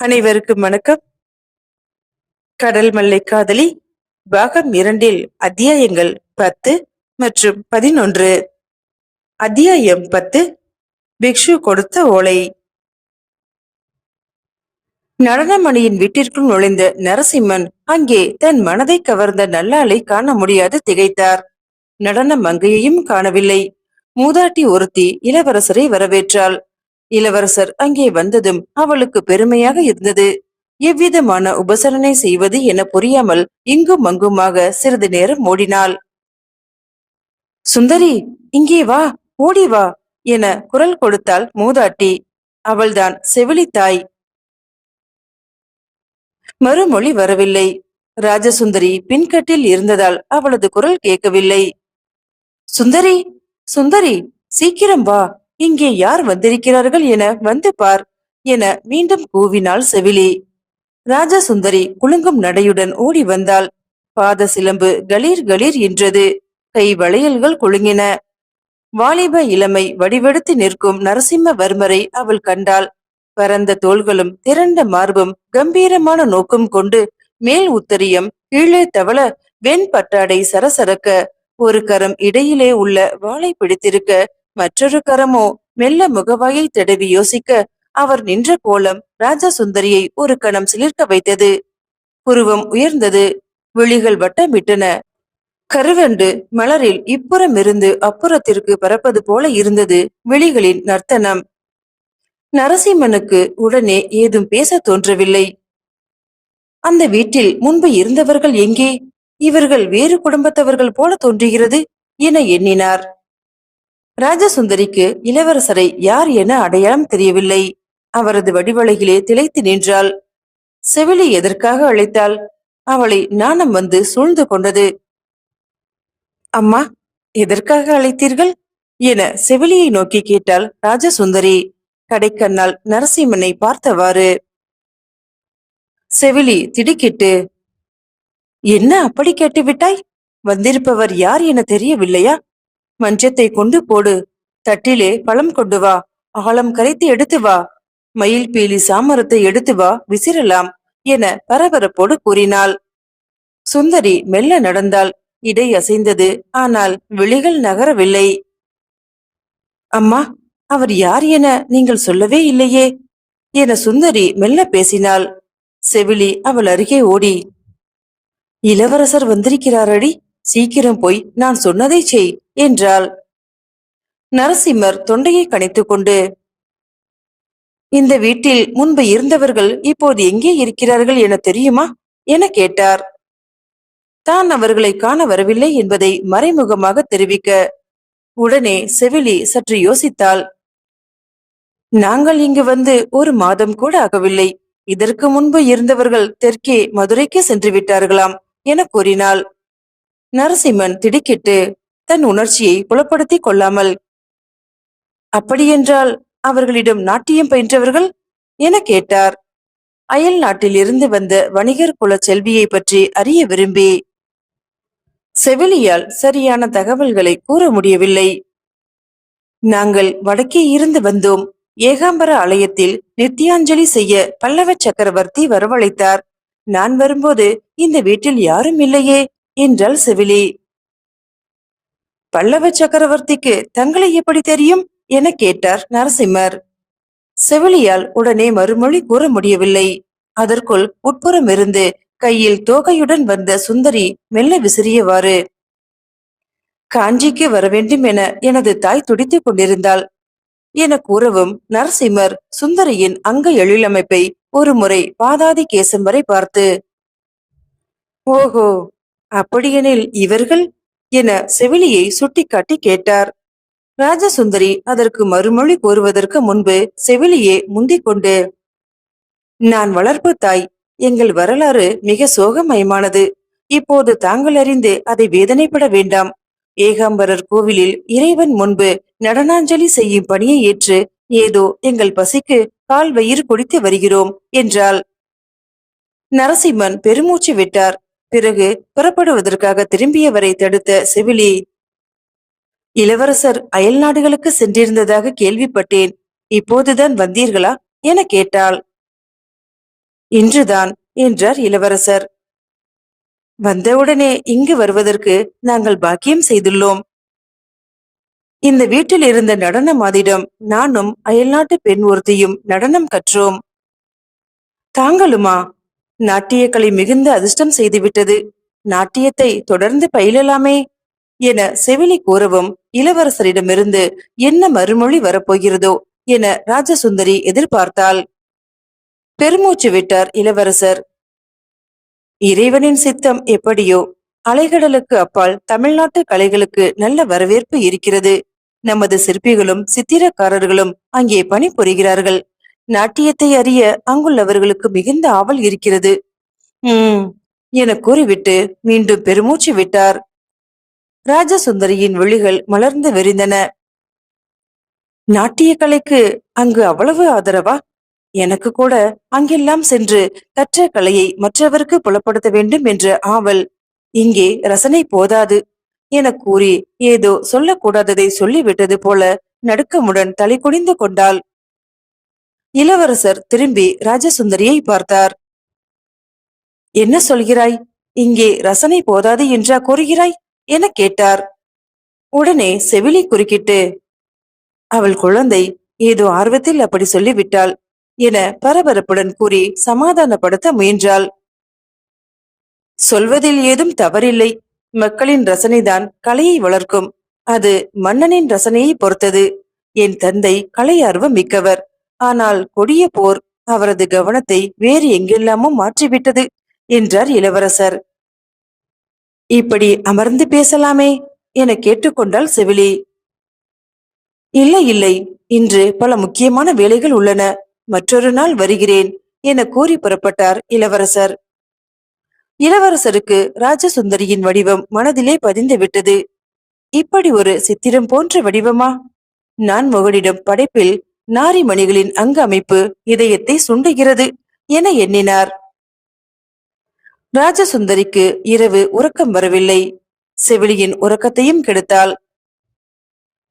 அனைவருக்கும் வணக்கம். கடல் மல்லை காதலி பாகம் இரண்டில் அத்தியாயங்கள் பத்து மற்றும் பதினொன்று. அத்தியாயம் பத்து பிக்ஷு கொடுத்த ஓலை. நடனமணியின் வீட்டிற்குள் நுழைந்த நரசிம்மன் அங்கே தன் மனதை கவர்ந்த நல்லாளை காண முடியாது திகைத்தார். நடன மங்கையையும் காணவில்லை. மூதாட்டி ஒருத்தி இளவரசரை வரவேற்றாள். இளவரசர் அங்கே வந்ததும் அவளுக்கு பெருமையாக இருந்தது. எவ்விதமான உபசரணை செய்வது என புரியாமல் இங்கும் அங்குமாக சிறிது நேரம் ஓடினாள். சுந்தரி இங்கே வா ஓடி வா என குரல் கொடுத்தாள் மூதாட்டி. அவள்தான் செவிலித்தாய் மறுமொழி வரவில்லை. ராஜசுந்தரி பின்கட்டில் இருந்ததால் அவளது குரல் கேட்கவில்லை. சுந்தரி சுந்தரி சீக்கிரம் வா இங்கே யார் வந்திருக்கிறார்கள் என வந்து பார் என மீண்டும் கூவினாள் செவிலி. ராஜசுந்தரி குலுங்கும் நடையுடன் ஓடி வந்தாள். பாத சிலம்பு கலீர் கலீர் என்றது. கை வளையல்கள் குலுங்கின. வாலிப இளமை வடிவெடுத்து நிற்கும் நரசிம்மவர்மரை அவள் கண்டாள். பரந்த தோள்களும் திரண்ட மார்பும் கம்பீரமான நோக்கம் கொண்டு மேல் உத்தரியம் கீழே தவள வெண் பட்டாடை சரசரக்க ஒரு கரம் இடையிலே உள்ள வாளை பிடித்திருக்க மற்றொரு கரமோ மெல்ல முகவாயை தடவி யோசிக்க அவர் நின்ற கோலம் ராஜசுந்தரியை ஒரு கணம் சிலிர்க்க வைத்தது. புருவம் உயர்ந்தது விழிகள் வட்டமிட்டன. கருவண்டு மலரில் இப்புறம் இருந்து அப்புறத்திற்கு பறப்பது போல இருந்தது விழிகளின் நர்த்தனம். நரசிம்மனுக்கு உடனே ஏதும் பேச தோன்றவில்லை. அந்த வீட்டில் முன்பு இருந்தவர்கள் எங்கே? இவர்கள் வேறு குடும்பத்தவர்கள் போல தோன்றுகிறது என எண்ணினார். ராஜசுந்தரிக்கு இளவரசரை யார் என அடையாளம் தெரியவில்லை. அவரது வடிவலையிலே திளைத்து நின்றாள். செவிலி எதற்காக அழைத்தாள்? அவளை நாணம் வந்து சூழ்ந்து கொண்டது. அம்மா எதற்காக அழைத்தீர்கள்? என செவிலியை நோக்கி கேட்டாள் ராஜசுந்தரி. கடைக்கண்ணால் நரசிம்மனை பார்த்தவாறு. செவிலி திடுக்கிட்டு என்ன அப்படி கேட்டுவிட்டாய்? வந்திருப்பவர் யார் என தெரியவில்லையா? மஞ்சத்தை கொண்டு போடு. தட்டிலே பழம் கொண்டு வா. ஆழம் கரைத்து எடுத்து வா. மயில் பீலி சாமரத்தை எடுத்து வா. விசிறலாம் என பரபரப்போடு கூறினாள். சுந்தரி மெல்ல நடந்தாள். இடை அசைந்தது. ஆனால் விழிகள் நகரவில்லை. அம்மா அவர் யார் என நீங்கள் சொல்லவே இல்லையே என சுந்தரி மெல்ல பேசினாள். செவிலி அவள் அருகே ஓடி. இளவரசர் வந்திருக்கிறாரடி. சீக்கிரம் போய் நான் சொன்னதை செய். என்றாள். நரசிம்மர் தொண்டையை கணித்துக் கொண்டு இந்த வீட்டில் முன்பு இருந்தவர்கள் இப்போது எங்கே இருக்கிறார்கள் என தெரியுமா? என கேட்டார். தான் அவர்களை காண வரவில்லை என்பதை மறைமுகமாக தெரிவிக்க உடனே செவிலி சற்று யோசித்தாள். நாங்கள் இங்கு வந்து ஒரு மாதம் கூட ஆகவில்லை. இதற்கு முன்பு இருந்தவர்கள் தெற்கே மதுரைக்கு சென்று விட்டார்களாம் என கூறினாள். நரசிம்மன் திடுக்கிட்டு தன் உணர்ச்சியை புலப்படுத்திக் கொள்ளாமல் அப்படியென்றால் அவர்களிடம் நாட்டியம் பயின்றவர்கள்? என கேட்டார். அயல் நாட்டில் இருந்து வந்த வணிகர் குல செல்வியை பற்றி அறிய விரும்பி செவிலியால் சரியான தகவல்களை கூற முடியவில்லை. நாங்கள் வடக்கே இருந்து வந்தோம். ஏகாம்பர ஆலயத்தில் நித்தியாஞ்சலி செய்ய பல்லவ சக்கரவர்த்தி வரவழைத்தார். நான் வரும்போது இந்த வீட்டில் யாரும் இல்லையே என்றாள் செவிலி. பல்லவ சக்கரவர்த்திக்கு தங்களை எப்படி தெரியும்? என கேட்டார் நரசிம்மர். செவிலியால் உடனே மறுமொழி கூற முடியவில்லை. அதற்குள் உட்புறம் இருந்து கையில் தோகையுடன் வந்த சுந்தரி மெல்ல விசிறியவாறு காஞ்சிக்கு வர வேண்டும் என எனது தாய் துடித்துக் கொண்டிருந்தாள் என கூறவும் நரசிம்மர் சுந்தரியின் அங்க எழிலமைப்பை ஒரு முறை பாதாதி கேசம் வரை பார்த்து ஓஹோ! அப்படியெனில் இவர்கள் என செவிலியை சுட்டிக்காட்டி கேட்டார். ராஜசுந்தரி அதற்கு மறுமொழி கூறுவதற்கு முன்பு செவிலியே முந்திக் கொண்டு நான் வளர்ப்பு தாய். எங்கள் வரலாறு மிக சோகமயமானது. இப்போது தாங்கள் அறிந்து அதை வேதனைப்பட வேண்டாம். ஏகாம்பரர் கோவிலில் இறைவன் முன்பு நடனாஞ்சலி செய்யும் பணியை ஏற்று ஏதோ எங்கள் பசிக்கு கால் வயிறு குடித்து வருகிறோம் என்றாள். நரசிம்மன் பெருமூச்சு விட்டார். பிறகு புறப்படுவதற்காக திரும்பியவரை தடுத்த செவிலி இளவரசர் அயல் நாடுகளுக்கு சென்றிருந்ததாக கேள்விப்பட்டேன். இப்போதுதான் வந்தீர்களா? என கேட்டாள். இன்றுதான் என்றார் இளவரசர். வந்தவுடனே இங்கு வருவதற்கு நாங்கள் பாக்கியம் செய்துள்ளோம். இந்த வீட்டில் இருந்த நடன மாதிடம் நானும் அயல்நாட்டு பெண் ஒருத்தியும் நடனம் கற்றோம். தாங்களுமா? நாட்டியக்கலை மிகுந்த அதிர்ஷ்டம் செய்துவிட்டது. நாட்டியத்தை தொடர்ந்து பயிலலாமே என செவிலி கூறவும் இளவரசரிடமிருந்து என்ன மறுமொழி வரப்போகிறதோ என ராஜசுந்தரி எதிர்பார்த்தாள். பெருமூச்சு விட்டார் இளவரசர். இறைவனின் சித்தம் எப்படியோ அலைகடலுக்கு அப்பால் தமிழ்நாட்டு கலைகளுக்கு நல்ல வரவேற்பு இருக்கிறது. நமது சிற்பிகளும் சித்திரக்காரர்களும் அங்கே பணிபுரிகிறார்கள். நாட்டியத்தை அறிய அங்குள்ளவர்களுக்கு மிகுந்த ஆவல் இருக்கிறது. உம் என கூறிவிட்டு மீண்டும் பெருமூச்சு விட்டார். ராஜசுந்தரியின் விழிகள் மலர்ந்து விரிந்தன. நாட்டிய கலைக்கு அங்கு அவ்வளவு ஆதரவா? எனக்கு கூட அங்கெல்லாம் சென்று கற்ற கலையை மற்றவருக்கு புலப்படுத்த வேண்டும் என்ற ஆவல். இங்கே ரசனை போதாது என கூறி ஏதோ சொல்லக்கூடாததை சொல்லிவிட்டது போல நடுக்கமுடன் தலை குனிந்து கொண்டாள். இளவரசர் திரும்பி ராஜசுந்தரியை பார்த்தார். என்ன சொல்கிறாய்? இங்கே ரசனை போதாது என்றா கூறுகிறாய்? என கேட்டார். உடனே செவிலி குறுக்கிட்டு அவள் குழந்தை ஏதோ ஆர்வத்தில் அப்படி சொல்லிவிட்டாள் என பரபரப்புடன் கூறி சமாதானப்படுத்த முயன்றாள். சொல்வதில் ஏதும் தவறில்லை. மக்களின் ரசனைதான் கலையை வளர்க்கும். அது மன்னனின் ரசனையை பொறுத்தது. என் தந்தை கலை ஆர்வம் மிக்கவர். ஆனால் கொடிய போர் அவரது கவனத்தை வேறு எங்கெல்லாமோ மாற்றிவிட்டது என்றார் இளவரசர். இப்படி அமர்ந்து பேசலாமே என கேட்டுக்கொண்டாள் செவிலி. இல்லை இல்லை இன்று பல முக்கியமான வேலைகள் உள்ளன மற்றொரு நாள் வருகிறேன் என கூறி புறப்பட்டார் இளவரசர். இளவரசருக்கு ராஜசுந்தரியின் வடிவம் மனதிலே பதிந்து விட்டது. இப்படி ஒரு சித்திரம் போன்ற வடிவமா? நான் மகனிடம் படைப்பில் நாரிமணிகளின் அங்க அமைப்பு இதயத்தை சுண்டுகிறது என எண்ணினார். ராஜசுந்தரிக்கு இரவு உறக்கம் வரவில்லை. செவிலியின் உறக்கத்தையும் கெடுத்தாள்.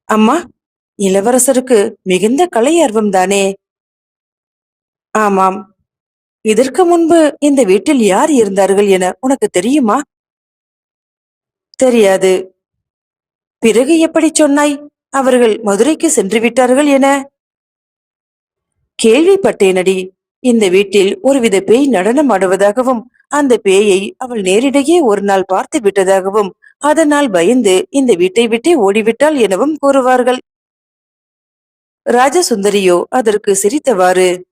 அம்மா இளவரசருக்கு மிகுந்த கலை ஆர்வம் தானே? ஆமாம். இதற்கு முன்பு இந்த வீட்டில் யார் இருந்தார்கள் என உனக்கு தெரியுமா? தெரியாது. பிறகு எப்படி சொன்னாய்? அவர்கள் மதுரைக்கு சென்று விட்டார்கள் என? கேள்விப்பட்டேனடி. இந்த வீட்டில் ஒருவித பேய் நடனம் ஆடுவதாகவும் அந்த பேயை அவள் நேரிடையே ஒரு நாள் பார்த்து விட்டதாகவும் அதனால் பயந்து இந்த வீட்டை விட்டே ஓடிவிட்டாள் எனவும் கூறுவார்கள். ராஜசுந்தரியோ அதற்கு சிரித்தவாறு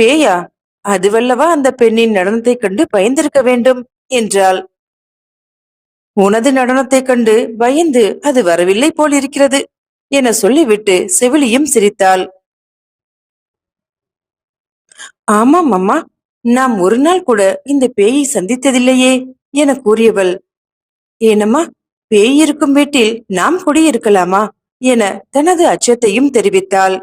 பேயா அதுவல்லவா அந்த பெண்ணின் நடனத்தைக் கண்டு பயந்திருக்க வேண்டும்? என்றாள். உனது நடனத்தைக் கண்டு பயந்து அது வரவில்லை போலிருக்கிறது என சொல்லிவிட்டு செவிலியும் சிரித்தாள். ஆமாம் அம்மா நாம் ஒரு நாள் கூட இந்த பேயை சந்தித்ததில்லையே என கூறியவள். ஏனம்மா பேய் இருக்கும் வீட்டில் நாம் குடியிருக்கலாமா என தனது அச்சத்தையும் தெரிவித்தாள்.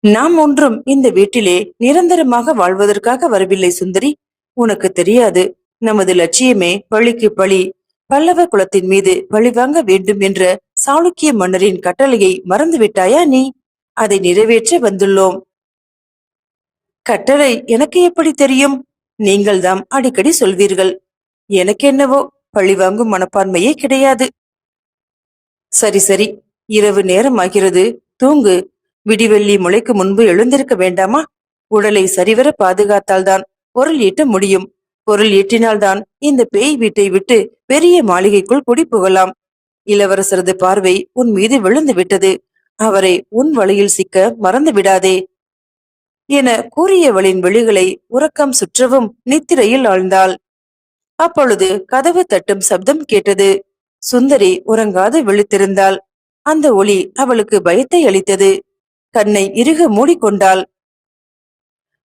நாம் ஒன்றும் இந்த வீட்டிலே நிரந்தரமாக வாழ்வதற்காக வரவில்லை சுந்தரி. உனக்கு தெரியாது நமது லட்சியமே பழிக்கு பழி. பல்லவ குலத்தின் மீது பழிவாங்க வேண்டும் என்ற சாளுக்கிய மன்னரின் கட்டளையை மறந்துவிட்டாயா நீ? அதை நிறைவேற்ற வந்துள்ளோம். கட்டளை எனக்கு எப்படி தெரியும்? நீங்கள்தாம் அடிக்கடி சொல்வீர்கள். எனக்கு என்னவோ பழிவாங்கும் மனப்பான்மையே கிடையாது. சரி சரி. இரவு நேரம் ஆகிறது தூங்கு. விடிவெள்ளி முளைக்கு முன்பு எழுந்திருக்க வேண்டாமா? உடலை சரிவர பாதுகாத்தால்தான் பொருள் ஈட்ட முடியும். பொருள் ஈட்டினால்தான் இந்த பேய் வீட்டை விட்டு பெரிய மாளிகைக்குள் குடி புகலாம் இளவரசரது பார்வை உன் மீது விழுந்து விட்டது. அவரை உன் வழியில் சிக்க மறந்து விடாதே. என கூறியவளின் விழிகளை உறக்கம் சுற்றவும் நித்திரையில் ஆழ்ந்தாள். அப்பொழுது கதவு தட்டும் சப்தம் கேட்டது. சுந்தரி உறங்காது விழித்திருந்தாள். அந்த ஒளி அவளுக்கு பயத்தை அளித்தது. கண்ணை இறுக மூடிக்கொண்டாள்.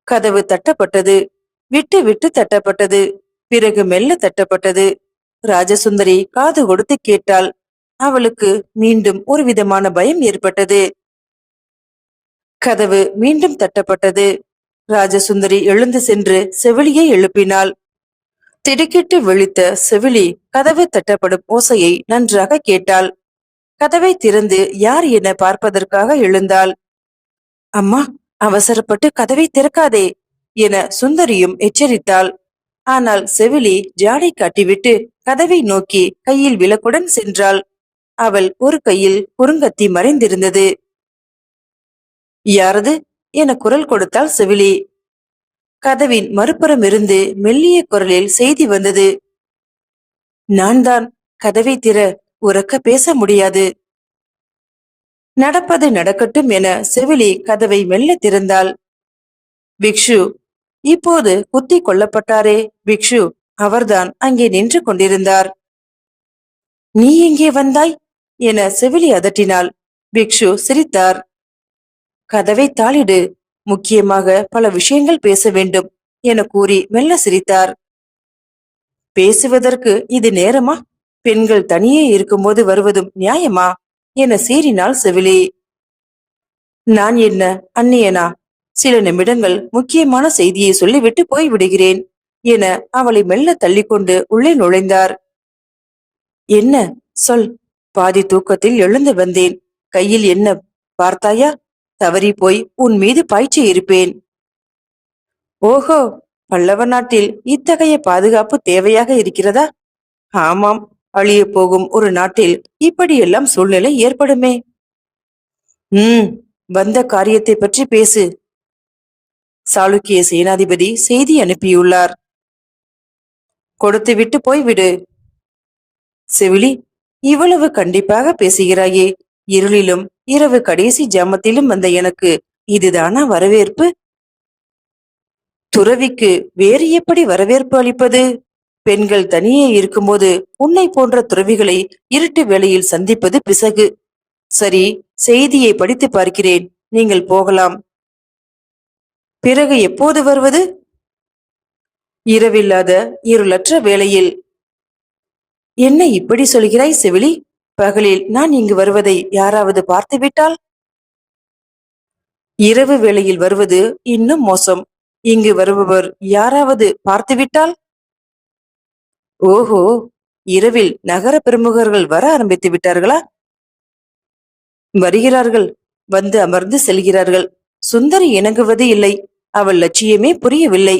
கதவு தட்டப்பட்டது. விட்டு விட்டு தட்டப்பட்டது. பிறகு மெல்ல தட்டப்பட்டது. ராஜசுந்தரி காது கொடுத்து கேட்டாள். அவளுக்கு மீண்டும் ஒரு விதமான பயம் ஏற்பட்டது. கதவு மீண்டும் தட்டப்பட்டது. ராஜசுந்தரி எழுந்து சென்று செவிலியை எழுப்பினாள். திடுக்கிட்டு விழித்த செவிலி கதவு தட்டப்படும் ஓசையை நன்றாக கேட்டாள். கதவை திறந்து யார் என பார்ப்பதற்காக எழுந்தாள். அம்மா அவசரப்பட்டு கதவை திறக்காதே என சுந்தரியும் எச்சரித்தாள். ஆனால் செவிலி ஜாடை காட்டிவிட்டு கதவை நோக்கி கையில் விளக்குடன் சென்றாள். அவள் ஒரு கையில் குறுங்கத்தி மறைந்திருந்தது. யாரது? என குரல் கொடுத்தாள் செவிலி. கதவின் மறுபுறம் இருந்து மெல்லிய குரலில் செய்தி வந்தது. நான் தான் கதவை திற. உறக்க பேச முடியாது. நடப்பது நடக்கட்டும் என செவிலி கதவை மெல்ல திறந்தாள். பிக்ஷு. இப்போது குத்தி கொல்லப்பட்டாரே. பிக்ஷு அவர்தான் அங்கே நின்று கொண்டிருந்தார். நீ எங்கே வந்தாய்? என செவிலி அதட்டினாள். பிக்ஷு சிரித்தார். கதவை தாளிடு. முக்கியமாக பல விஷயங்கள் பேச வேண்டும் என கூறி மெல்ல சிரித்தார். பேசுவதற்கு இது நேரமா? பெண்கள் தனியே இருக்கும்போது வருவதும் நியாயமா? என சீறினாள் செவிலி. நான் என்ன அந்நியனா? சில நிமிடங்கள் முக்கியமான செய்தியை சொல்லிவிட்டு போய்விடுகிறேன் என அவளை மெல்ல தள்ளிக்கொண்டு உள்ளே நுழைந்தார். என்ன? சொல். பாதி தூக்கத்தில் எழுந்து வந்தேன். கையில் என்ன? பார்த்தாயா? தவறி போய் உன் மீது பாய்ச்சி இருப்பேன். ஓஹோ பல்லவ நாட்டில் இத்தகைய பாதுகாப்பு தேவையாக இருக்கிறதா? ஆமாம் அழிய போகும் ஒரு நாட்டில் இப்படியெல்லாம் சூழ்நிலை ஏற்படுமே. உம் வந்த காரியத்தை பற்றி பேசு. சாளுக்கிய சேனாதிபதி செய்தி அனுப்பியுள்ளார். கொடுத்து விட்டு போய்விடு செவிலி இவ்வளவு கண்டிப்பாக பேசுகிறாயே இருளிலும் இரவு கடைசி ஜாமத்திலும் வந்த எனக்கு இதுதானா வரவேற்பு? துறவிக்கு வேறு எப்படி வரவேற்பு அளிப்பது? பெண்கள் தனியே இருக்கும்போது உன்னை போன்ற துறவிகளை இருட்டு வேளையில் சந்திப்பது பிசகு. சரி செய்தியை படித்து பார்க்கிறேன். நீங்கள் போகலாம். பிறகு எப்போது வருவது? இரவில்லாத இருளற்ற வேளையில். என்ன இப்படி சொல்கிறாய் செவிலி? பகலில் நான் இங்கு வருவதை யாராவது பார்த்துவிட்டால்? இரவு வேளையில் வருவது இன்னும் மோசம். இங்கு வருபவர் யாராவது பார்த்துவிட்டால்? ஓஹோ இரவில் நகர பிரமுகர்கள் வர ஆரம்பித்து விட்டார்களா? வருகிறார்கள் வந்து அமர்ந்து செல்கிறார்கள். சுந்தரி இணங்குவது இல்லை அவள் லட்சியமே புரியவில்லை.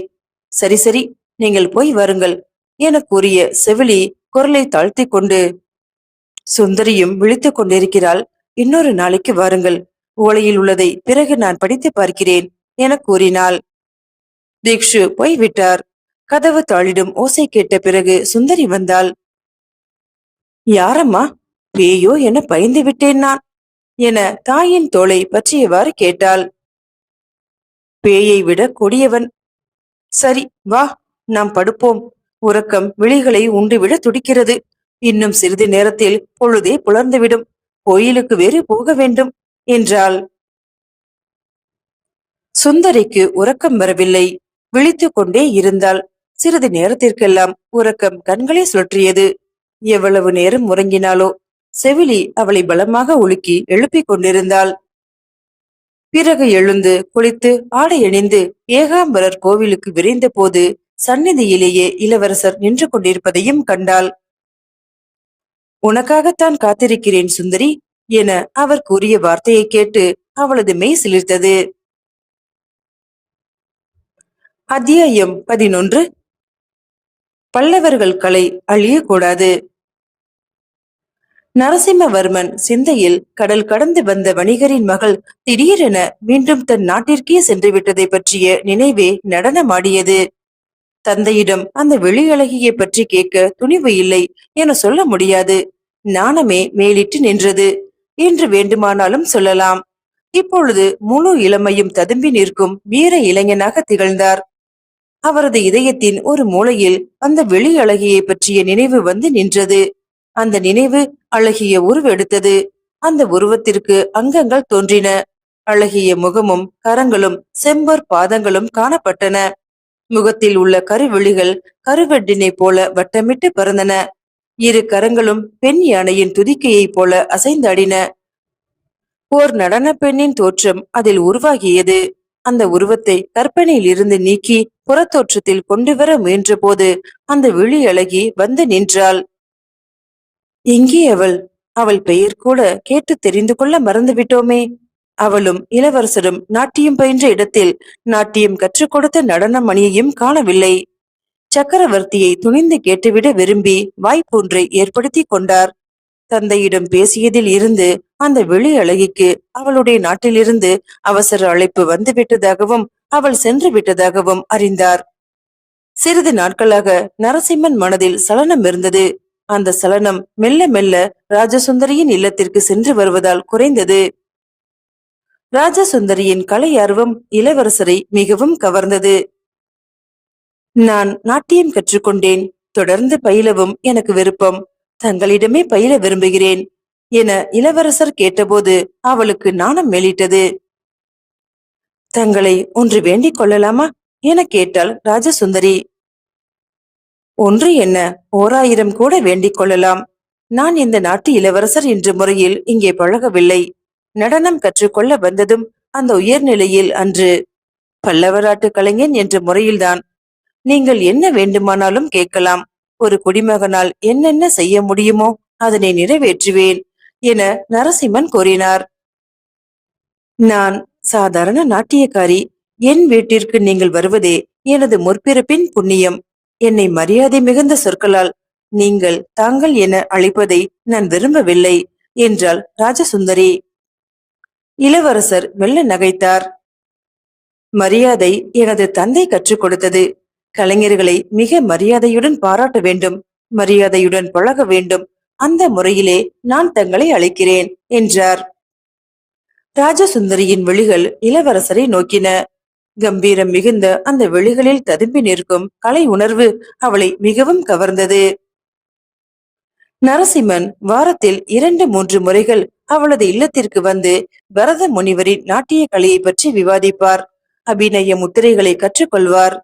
சரி சரி நீங்கள் போய் வாருங்கள் என கூறிய செவிலி குரலை தாழ்த்தி கொண்டு சுந்தரியும் விழித்துக் கொண்டிருக்கிறாள். இன்னொரு நாளைக்கு வாருங்கள். ஓலையில் உள்ளதை பிறகு நான் படித்து பார்க்கிறேன் என கூறினாள். தீக்ஷு போய்விட்டார். கதவு தாளிடும் ஓசை கேட்ட பிறகு சுந்தரி வந்தாள். யாரம்மா? பேயோ என பயந்து விட்டேன் நான் என தாயின் தோளை பற்றியவாறு கேட்டாள். பேயை விட கொடியவன். சரி வா நாம் படுப்போம். உறக்கம் விழிகளை உண்டுவிட துடிக்கிறது. இன்னும் சிறிது நேரத்தில் பொழுதே புலர்ந்துவிடும். கோயிலுக்கு வேறு போக வேண்டும் என்றாள். சுந்தரிக்கு உறக்கம் வரவில்லை. விழித்துக் கொண்டே இருந்தாள். சிறிது நேரத்திற்கெல்லாம் உறக்கம் கண்களை சுழற்றியது. எவ்வளவு நேரம் உறங்கினாலோ செவிலி அவளை பலமாக உலுக்கி எழுப்பிக் கொண்டிருந்தாள். பிறகு எழுந்து குளித்து ஆடை அணிந்து ஏகாம்பரர் கோவிலுக்கு விரைந்த போது சந்நிதியிலேயே இளவரசர் நின்று கொண்டிருப்பதையும் கண்டாள். உனக்காகத்தான் காத்திருக்கிறேன் சுந்தரி என அவர் கூறிய வார்த்தையை கேட்டு அவளது மெய் சிலிர்த்தது. அத்தியாயம் பதினொன்று. பல்லவர்கள் கலை அழியக்கூடாது. நரசிம்மவர்மன் சிந்தையில் கடல் கடந்து வந்த வணிகரின் மகள் திடீரென மீண்டும் தன் நாட்டிற்கே சென்றுவிட்டதை பற்றிய நினைவே நடனமாடியது. தந்தையிடம் அந்த வெளியழகியை பற்றி கேட்க துணிவு இல்லை என சொல்ல முடியாது. நாணமே மேலிட்டு நின்றது. என்று வேண்டுமானாலும் சொல்லலாம். இப்பொழுது முழு இளமையும் ததும்பி நிற்கும் வீர இளைஞனாக திகழ்ந்தார். அவரது இதயத்தின் ஒரு மூலையில் அந்த வெளி அழகியை பற்றிய நினைவு வந்து நின்றது. அந்த நினைவு அழகிய உருவெடுத்தது அந்த உருவத்திற்கு அங்கங்கள் தோன்றின. அழகிய முகமும் கரங்களும் செம்பர் பாதங்களும் காணப்பட்டன. முகத்தில் உள்ள கருவிழிகள் கருவெட்டினை போல வட்டமிட்டு பறந்தன. இரு கரங்களும் பெண் யானையின் துதிக்கையைப் போல அசைந்தாடின. ஓர் நடன பெண்ணின் தோற்றம் அதில் உருவாகியது. அந்த உருவத்தை கற்பனையில் இருந்து நீக்கி புறத்தோற்றத்தில் கொண்டு வர முயன்ற போது அந்த விழி அழகி வந்து நின்றாள். எங்கே அவள்? அவள் பெயர் கூட கேட்டு தெரிந்து கொள்ள மறந்துவிட்டோமே. அவளும் இளவரசரும் நாட்டியம் பயின்ற இடத்தில் நாட்டியம் கற்றுக் கொடுத்த நடன மணியையும் காணவில்லை. சக்கரவர்த்தியை துணிந்து கேட்டுவிட விரும்பி வாய்ப்பொன்றை ஏற்படுத்தி கொண்டார். தந்தையிடம் பேசியதில் இருந்து அந்த வெளி அழகிக்கு அவளுடைய நாட்டிலிருந்து அவசர அழைப்பு வந்துவிட்டதாகவும் அவள் சென்று விட்டதாகவும் அறிந்தார். சிறிது நாட்களாக நரசிம்மன் மனதில் சலனம் இருந்தது. அந்த சலனம் மெல்ல மெல்ல ராஜசுந்தரியின் இல்லத்திற்கு சென்று வருவதால் குறைந்தது. ராஜசுந்தரியின் கலை ஆர்வம் இளவரசரை மிகவும் கவர்ந்தது. நான் நாட்டியம் கற்றுக்கொண்டேன். தொடர்ந்து பயிலவும் எனக்கு விருப்பம். தங்களிடமே பயில விரும்புகிறேன் என இளவரசர் கேட்டபோது அவளுக்கு நாணம் மேலிட்டது தங்களை ஒன்று வேண்டிக் கொள்ளலாமா? என கேட்டாள் ராஜசுந்தரி. ஒன்று என்ன? ஓராயிரம் கூட வேண்டிக் கொள்ளலாம். நான் இந்த நாட்டு இளவரசர் என்ற முறையில் இங்கே பழகவில்லை. நடனம் கற்றுக்கொள்ள வந்ததும் அந்த உயர்நிலையில் அன்று பல்லவராட்டு கலைஞன் என்ற முறையில்தான். நீங்கள் என்ன வேண்டுமானாலும் கேட்கலாம். ஒரு குடிமகனால் என்னென்ன செய்ய முடியுமோ அதனை நிறைவேற்றுவேன் என நரசிம்மன் கூறினார். நான் சாதாரண நாட்டியக்காரி. என் வீட்டிற்கு நீங்கள் வருவதே எனது முற்பிறப்பின் புண்ணியம். என்னை மரியாதை மிகுந்த சொற்களால் நீங்கள் தாங்கள் என அழைப்பதை நான் விரும்பவில்லை என்றாள் ராஜசுந்தரி. இளவரசர் மெல்ல நகைத்தார். மரியாதை எனது தந்தை கற்றுக் கொடுத்தது. கலைஞர்களை மிக மரியாதையுடன் பாராட்ட வேண்டும் மரியாதையுடன் பழக வேண்டும். அந்த முறையிலே நான் தங்களை அழைக்கிறேன் என்றார். ராஜசுந்தரியின் விழிகள் இளவரசரை நோக்கின. கம்பீரம் மிகுந்த அந்த விழிகளில் ததும்பி நிற்கும் கலை உணர்வு அவளை மிகவும் கவர்ந்தது. நரசிம்மன் வாரத்தில் இரண்டு மூன்று முறைகள் அவளது இல்லத்திற்கு வந்து பரத முனிவரின் நாட்டிய கலையை பற்றி விவாதிப்பார். அபிநய முத்திரைகளை கற்றுக்கொள்வார்.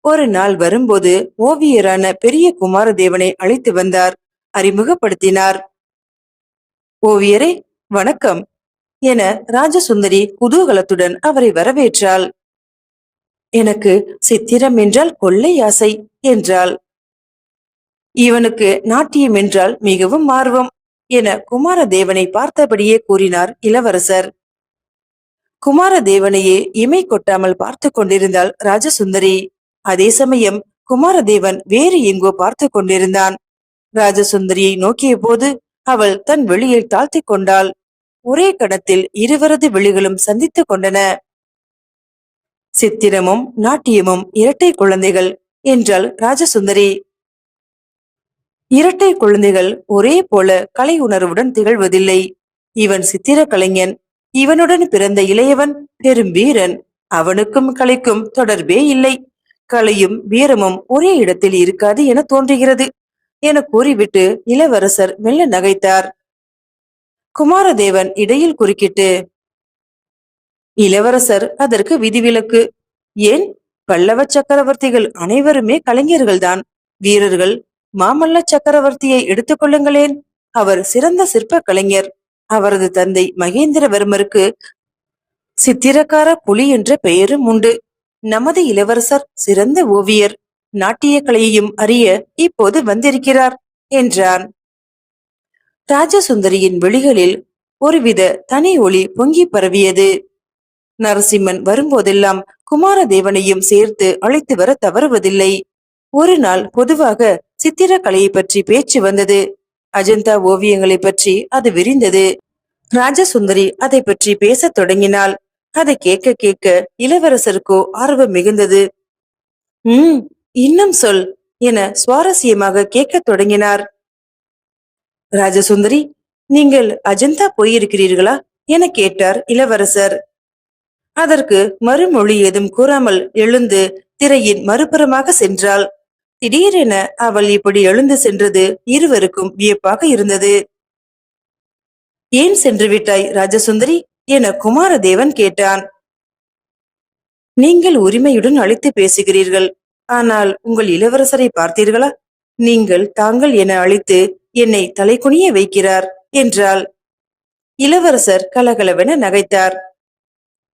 ஒரு நாள் வரும்போது ஓவியரான பெரிய குமாரதேவனை அழைத்து வந்தார். அறிமுகப்படுத்தினார். ஓவியரே வணக்கம் என ராஜசுந்தரி குதூகலத்துடன் அவரை வரவேற்றாள். எனக்கு சித்திரம் என்றால் கொள்ளை ஆசை என்றாள். இவனுக்கு நாட்டியம் என்றால் மிகவும் ஆர்வம் என குமாரதேவனை பார்த்தபடியே கூறினார் இளவரசர். குமாரதேவனையே இமை கொட்டாமல் பார்த்து கொண்டிருந்தாள் ராஜசுந்தரி. அதே சமயம் குமாரதேவன் வேறு எங்கோ பார்த்து கொண்டிருந்தான். ராஜசுந்தரியை நோக்கிய போது அவள் தன் வெளியில் தாழ்த்தி கொண்டாள். ஒரே கணத்தில் இருவரது விழிகளும் சந்தித்துக் கொண்டன. சித்திரமும் நாட்டியமும் இரட்டை குழந்தைகள் என்றாள் ராஜசுந்தரி. இரட்டை குழந்தைகள் ஒரே போல கலை உணர்வுடன் திகழ்வதில்லை. இவன் சித்திர கலைஞன். இவனுடன் பிறந்த இளையவன் பெரும் வீரன். அவனுக்கும் கலைக்கும் தொடர்பே இல்லை. கலையும் வீரமும் ஒரே இடத்தில் இருக்காது என தோன்றுகிறது என கூறிவிட்டு இளவரசர் மெல்ல நகைத்தார். குமாரதேவன் இடையில் குறுக்கிட்டு இளவரசர் அதற்கு விதிவிலக்கு. ஏன்? பல்லவ சக்கரவர்த்திகள் அனைவருமே கலைஞர்கள்தான். வீரர்கள் மாமல்ல சக்கரவர்த்தியை எடுத்துக்கொள்ளுங்களேன் அவர் சிறந்த சிற்ப கலைஞர் அவரது தந்தை மகேந்திரவர்மருக்கு சித்திரக்கார புலி என்ற பெயரும் உண்டு. நமது இளவரசர் சிறந்த ஓவியர். நாட்டிய கலையையும் அறிய இப்போது வந்திருக்கிறார் என்றான். ராஜசுந்தரியின் விழிகளில் ஒருவித தனி ஒளி பொங்கி பரவியது. நரசிம்மன் வரும்போதெல்லாம் குமாரதேவனையும் சேர்த்து அழைத்து வர தவறுவதில்லை. ஒரு நாள் பொதுவாக சித்திரக்கலையை பற்றி பேச்சு வந்தது. அஜந்தா ஓவியங்களை பற்றி அது விரிந்தது. ராஜசுந்தரி அதை பற்றி பேசத் தொடங்கினாள். அதை கேட்க கேட்க இளவரசருக்கோ ஆர்வம் மிகுந்தது. உம் இன்னும் சொல் என சுவாரஸ்யமாக கேட்கத் தொடங்கினார். ராஜசுந்தரி நீங்கள் அஜந்தா போயிருக்கிறீர்களா? என கேட்டார் இளவரசர். அதற்கு மறுமொழி ஏதும் கூறாமல் எழுந்து திரையின் மறுபுறமாக சென்றாள். திடீரென அவள் இப்படி எழுந்து சென்றது இருவருக்கும் வியப்பாக இருந்தது. ஏன் சென்று விட்டாய் ராஜசுந்தரி? என குமாரதேவன் கேட்டான். நீங்கள் உரிமையுடன் அழைத்து பேசுகிறீர்கள். ஆனால் உங்கள் இளவரசரை பார்த்தீர்களா? நீங்கள் தாங்கள் என அழைத்து என்னை தலைக்குனிய வைக்கிறார் என்றாள். இளவரசர் கலகலவென நகைத்தார்.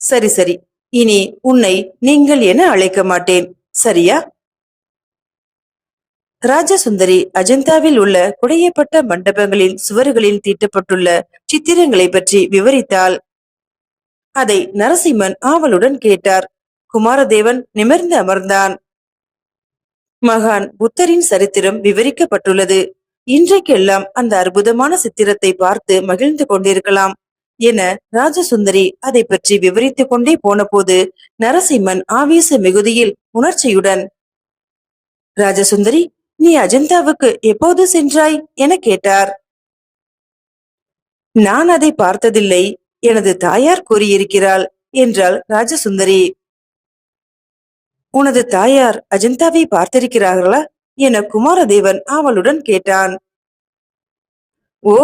சரி சரி. இனி உன்னை நீங்கள் என அழைக்க மாட்டேன். சரியா? ராஜசுந்தரி அஜந்தாவில் உள்ள குடையப்பட்ட மண்டபங்களின் சுவர்களில் தீட்டப்பட்டுள்ள சித்திரங்களை பற்றி விவரித்தாள் அதை நரசிம்மன் ஆவலுடன் கேட்டார். குமாரதேவன் நிமிர்ந்து அமர்ந்தான். மகான் புத்தரின் சரித்திரம் விவரிக்கப்பட்டுள்ளது. இன்றைக்கெல்லாம் அந்த அற்புதமான சித்திரத்தை பார்த்து மகிழ்ந்து கொண்டிருக்கலாம் என ராஜசுந்தரி அதை பற்றி விவரித்துக் கொண்டே போனபோது நரசிம்மன் ஆவேச மிகுதியில் உணர்ச்சியுடன் ராஜசுந்தரி நீ அஜந்தாவுக்கு எப்போது சென்றாய் என கேட்டார். நான் அதை பார்த்ததில்லை எனது தாயார் கூறியிருக்கிறாள் என்றாள் ராஜசுந்தரி. உனது தாயார் அஜந்தாவை பார்த்திருக்கிறார்களா? என குமாரதேவன் ஆவலுடன் கேட்டான். ஓ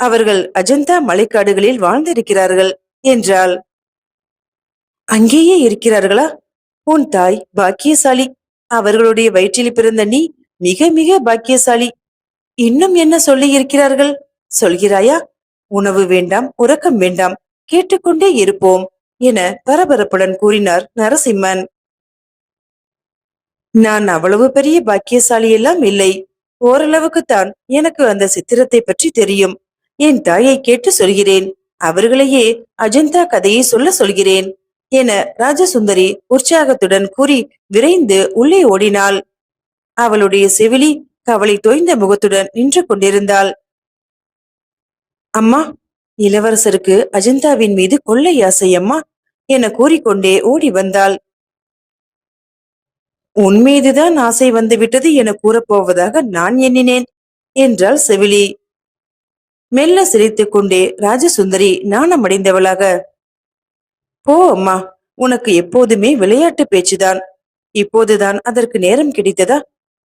அவர்கள் அஜந்தா மலைக்காடுகளில் வாழ்ந்திருக்கிறார்கள் என்றாள். அங்கேயே இருக்கிறார்களா? உன் தாய் பாக்கியசாலி அவர்களுடைய வயிற்றில் பிறந்த நீ மிக மிக பாக்கியசாலி. இன்னும் என்ன சொல்லி இருக்கிறார்கள் சொல்கிறாயா? உணவு வேண்டாம் உறக்கம் வேண்டாம் கேட்டுக்கொண்டே இருப்போம் என பரபரப்புடன் கூறினார் நரசிம்மன். நான் அவ்வளவு பெரிய பாக்கியசாலி எல்லாம் இல்லை. ஓரளவுக்கு தான் எனக்கு அந்த சித்திரத்தை பற்றி தெரியும். என் தாயை கேட்டு சொல்கிறேன். அவர்களையே அஜந்தா கதையை சொல்ல சொல்கிறேன் என ராஜசுந்தரி உற்சாகத்துடன் கூறி விரைந்து உள்ளே ஓடினாள். அவளுடைய செவிலி கவலை தோய்ந்த முகத்துடன் நின்று கொண்டிருந்தாள். அம்மா இளவரசருக்கு அஜந்தாவின் மீது கொள்ளை ஆசை அம்மா என கூறிக்கொண்டே ஓடி வந்தாள். உன் மீதுதான் ஆசை வந்துவிட்டது என கூறப்போவதாக நான் எண்ணினேன் என்றாள் செவிலி. மெல்ல சிரித்துக் கொண்டே ராஜசுந்தரி நாணமடைந்தவளாக போ அம்மா உனக்கு எப்போதுமே விளையாட்டு பேச்சுதான். இப்போதுதான் அதற்கு நேரம் கிடைத்ததா?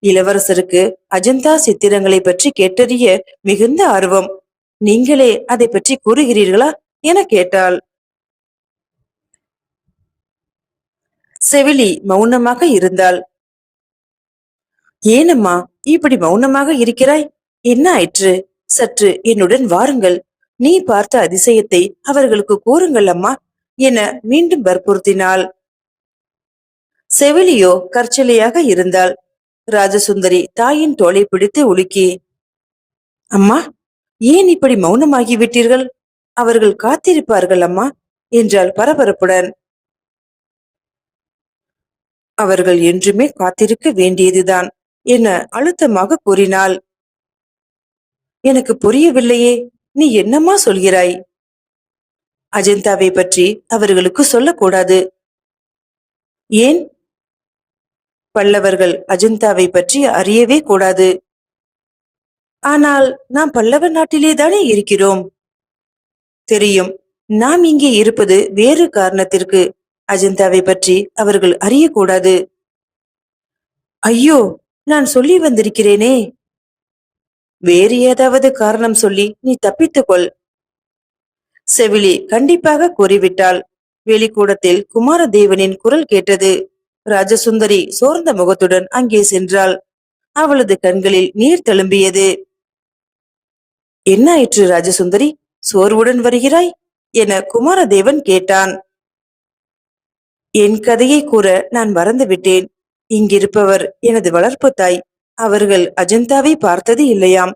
இளவரசருக்கு அஜந்தா சித்திரங்களை பற்றி கேட்டறிய மிகுந்த ஆர்வம். நீங்களே அதை பற்றி கூறுகிறீர்களா? என கேட்டாள். செவிலி மௌனமாக இருந்தாள். ஏனம்மா இப்படி மௌனமாக இருக்கிறாய்? என்ன ஆயிற்று? சற்று என்னுடன் வாருங்கள். நீ பார்த்த அதிசயத்தை அவர்களுக்கு கூறுங்கள் அம்மா என மீண்டும் வற்புறுத்தினாள். செவிலியோ கற்சலையாக இருந்தாள். ராஜசுந்தரி தாயின் தோலை பிடித்து உலுக்கி அம்மா ஏன் இப்படி மௌனமாகிவிட்டீர்கள் அவர்கள் காத்திருப்பார்கள் அம்மா என்றாள் பரபரப்புடன். அவர்கள் என்றுமே காத்திருக்க வேண்டியதுதான் என அழுத்தமாக கூறினாள். எனக்கு புரியவில்லையே நீ என்னம்மா சொல்கிறாய்? அஜந்தாவை பற்றி அவர்களுக்கு சொல்லக்கூடாது. ஏன்? பல்லவர்கள் அஜந்தாவை பற்றி அறியவே கூடாது. ஆனால் நாம் பல்லவ நாட்டிலே தானே இருக்கிறோம். தெரியும் நாம் இங்கே இருப்பது வேறு காரணத்திற்கு அஜந்தாவை பற்றி அவர்கள் அறியக்கூடாது. ஐயோ நான் சொல்லி வந்திருக்கிறேனே. வேறு ஏதாவது காரணம் சொல்லி நீ தப்பித்துக்கொள். செவிலி கண்டிப்பாக கூறிவிட்டாள். வெளிக்கூடத்தில் குமாரதேவனின் குரல் கேட்டது. ராஜசுந்தரி சோர்ந்த முகத்துடன் அங்கே சென்றாள். அவளது கண்களில் நீர் தழும்பியது. என்ன ஆயிற்று ராஜசுந்தரி? சோர்வுடன் வருகிறாய்? என குமாரதேவன் கேட்டான். என் கதையை கூற நான் மறந்துவிட்டேன். இங்கிருப்பவர் எனது வளர்ப்பு தாய். அவர்கள் அஜந்தாவை பார்த்தது இல்லையாம்.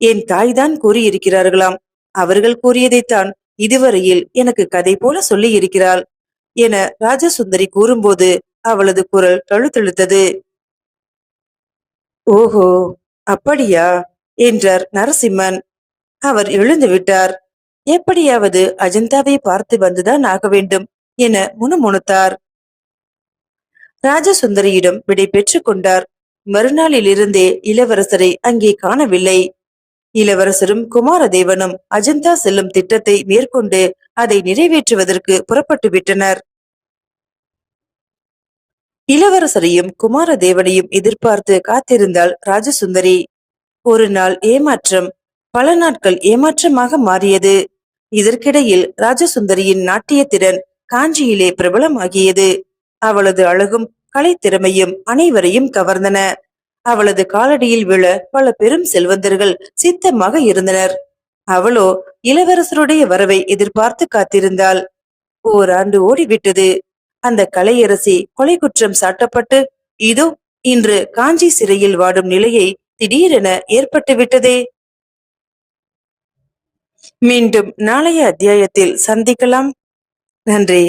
என் தாய்தான் கூறியிருக்கிறார்களாம். அவர்கள் கூறியதைத்தான் இதுவரையில் எனக்கு கதை போல சொல்லி இருக்கிறாள் என ராஜசுந்தரி கூறும்போது அவளது குரல் தழுத்தழுத்தது. ஓஹோ அப்படியா? என்றார் நரசிம்மன். அவர் எழுந்து விட்டார். எப்படியாவது அஜந்தாவை பார்த்து வந்துதான் ஆக வேண்டும் என முணுமுணுத்தார். ராஜசுந்தரியிடம் விடை பெற்றுக் கொண்டார். மறுநாளிலிருந்தே இளவரசரை அங்கே காணவில்லை. இளவரசரும் குமாரதேவனும் அஜந்தா செல்லும் திட்டத்தை மேற்கொண்டு அதை நிறைவேற்றுவதற்கு புறப்பட்டு விட்டனர் இளவரசரையும் குமாரதேவனையும் எதிர்பார்த்து காத்திருந்தாள் ராஜசுந்தரி. ஒரு நாள் ஏமாற்றம் பல நாட்கள் ஏமாற்றமாக மாறியது. இதற்கிடையில் ராஜசுந்தரியின் நாட்டிய திறன் காஞ்சியிலே பிரபலமாகியது. அவளது அழகும் கலைத்திறமையும் அனைவரையும் கவர்ந்தன. அவளது காலடியில் விழ பல பெரும் செல்வந்தர்கள் சித்தமாக இருந்தனர். அவளோ இளவரசருடைய வரவை எதிர்பார்த்து காத்திருந்தாள். ஓராண்டு ஓடிவிட்டது. அந்த கலையரசி கொலை குற்றம் சாட்டப்பட்டு இதோ இன்று காஞ்சி சிறையில் வாடும் நிலையை திடீரென ஏற்பட்டுவிட்டதே மீண்டும் நாளைய அத்தியாயத்தில் சந்திக்கலாம். நன்றி.